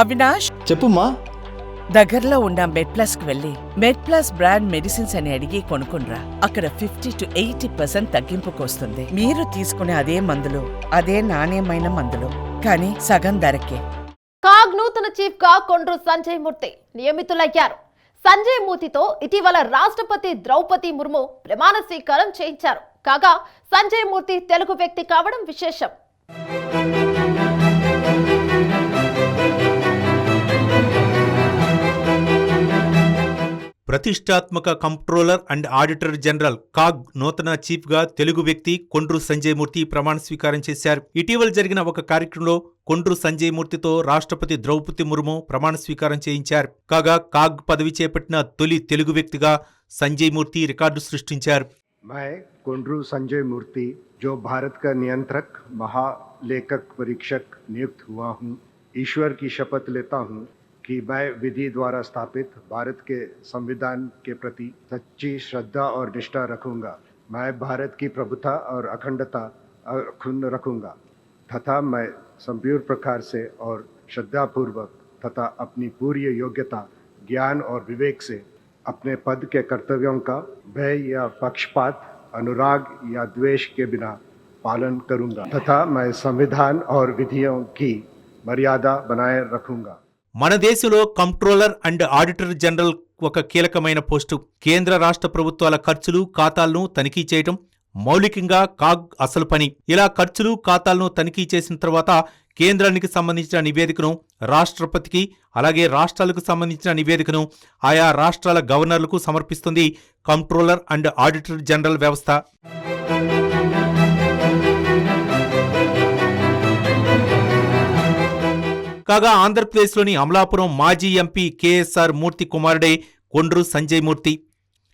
అవినాష్? చెప్పుమా దగ్గరలో ఉన్న మెడ్ ప్లస్కు వెళ్ళి మెడ్ ప్లస్ బ్రాండ్ మెడిసిన్స్ అని అడిగి కొనుక్కునరా అక్కడ ఫిఫ్టీ టు ఎయిటీ పర్సెంట్ తగ్గింపుకు వస్తుంది మీరు తీసుకునే అదే మందులు అదే నాణ్యమైన మందులు కానీ సగం ధరకే. కాగ్ నూతన చీఫ్గా కొండ్రు సంజయ్ మూర్తి నియమితులయ్యారు. సంజయ్ మూర్తితో ఇటీవల రాష్ట్రపతి ద్రౌపది ముర్ము ప్రమాణ స్వీకారం చేయించారు. కాగా సంజయ్ మూర్తి తెలుగు వ్యక్తి కావడం విశేషం. ప్రతిష్టాత్మక comptroller and auditor general CAG నూతన చీఫ్ గా తెలుగు వ్యక్తి కొండ్రు సంజయ్ మూర్తి ప్రమాణ స్వీకారం చేశారు ఇటీవల జరిగిన ఒక కార్యక్రమంలో కొండ్రు సంజయ్ మూర్తితో రాష్ట్రపతి ద్రౌపది ముర్ము ప్రమాణ స్వీకారం చేయించారు కాగా కాగ్ పదవి చేపట్టిన తొలి తెలుగు వ్యక్తిగా సంజయ్ మూర్తి రికార్డు సృష్టించారు मैं कुंड्रू संजय मूर्ति जो भारत का नियंत्रक महालेखक परीक्षक नियुक्त हुआ हूँ ईश्वर की शपथ लेता हूँ कि मैं विधि द्वारा स्थापित भारत के संविधान के प्रति सच्ची श्रद्धा और निष्ठा रखूँगा। मैं भारत की प्रभुता और अखंडता अखुन्न रखूँगा। तथा मैं संपूर्ण प्रकार से और श्रद्धापूर्वक तथा अपनी पूरी योग्यता, ज्ञान और विवेक से अपने पद के कर्तव्यों का भय या पक्षपात, अनुराग या द्वेष के बिना पालन करूँगा। तथा मैं संविधान और विधियों की मर्यादा बनाए रखूँगा। మన దేశంలో కంప్ట్రోలర్ అండ్ ఆడిటర్ జనరల్ ఒక కీలకమైన పోస్టు. కేంద్ర రాష్ట్ర ప్రభుత్వాల ఖర్చులు ఖాతాలను తనిఖీ చేయటం మౌలికంగా కాగ్ అసలు పని. ఇలా ఖర్చులు ఖాతాలను తనిఖీ చేసిన తర్వాత కేంద్రానికి సంబంధించిన నివేదికను రాష్ట్రపతికి అలాగే రాష్ట్రాలకు సంబంధించిన నివేదికను ఆయా రాష్ట్రాల గవర్నర్లకు సమర్పిస్తుంది కంప్ట్రోలర్ అండ్ ఆడిటర్ జనరల్ వ్యవస్థ. కాగా ఆంధ్రప్రదేశ్లోని అమలాపురం మాజీ ఎంపీ కేఎస్ఆర్ మూర్తి కుమారుడే కొండ్రు సంజయ్ మూర్తి.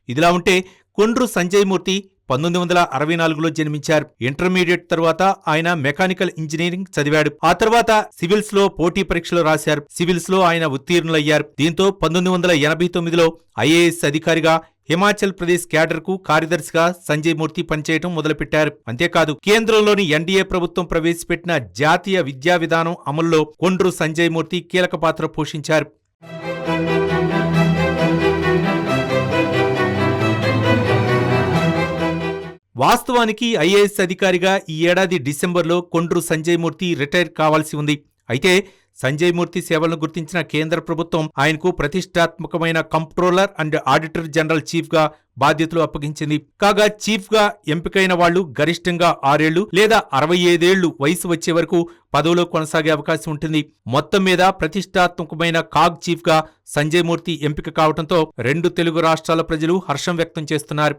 ఇదిలా ఉంటే కొండ్రు సంజయ్ మూర్తి పంతొమ్మిది వందల అరవై నాలుగులో జన్మించారు. ఇంటర్మీడియట్ తర్వాత ఆయన మెకానికల్ ఇంజనీరింగ్ చదివాడు. ఆ తర్వాత సివిల్స్లో పోటీ పరీక్షలు రాశారు. సివిల్స్లో ఆయన ఉత్తీర్ణులయ్యారు. దీంతో పంతొమ్మిది వందల ఎనభై తొమ్మిదిలో ఐఏఎస్ అధికారిగా హిమాచల్ ప్రదేశ్ క్యాడర్కు కార్యదర్శిగా సంజయ్ మూర్తి పనిచేయడం మొదలుపెట్టారు. అంతేకాదు కేంద్రంలోని ఎన్డీఏ ప్రభుత్వం ప్రవేశపెట్టిన జాతీయ విద్యా విధానం అమల్లో కొండ్రు సంజయ్ మూర్తి కీలక పాత్ర పోషించారు. వాస్తవానికి ఐఏఎస్ అధికారిగా ఈ ఏడాది డిసెంబర్లో కొండ్రు సంజయ్ మూర్తి రిటైర్ కావాల్సి ఉంది. అయితే సంజయ్ మూర్తి సేవలను గుర్తించిన కేంద్ర ప్రభుత్వం ఆయనకు ప్రతిష్టాత్మకమైన కంప్ట్రోలర్ అండ్ ఆడిటర్ జనరల్ చీఫ్గా బాధ్యతలు అప్పగించింది. కాగా చీఫ్గా ఎంపికైన వాళ్ళు గరిష్టంగా ఆరేళ్ళు లేదా అరవై ఐదేళ్ళు వయసు వచ్చే వరకు పదవిలో కొనసాగే అవకాశం ఉంటుంది. మొత్తం మీద ప్రతిష్టాత్మకమైన కాగ్ చీఫ్గా సంజయ్ మూర్తి ఎంపిక కావడంతో రెండు తెలుగు రాష్ట్రాల ప్రజలు హర్షం వ్యక్తం చేస్తున్నారు.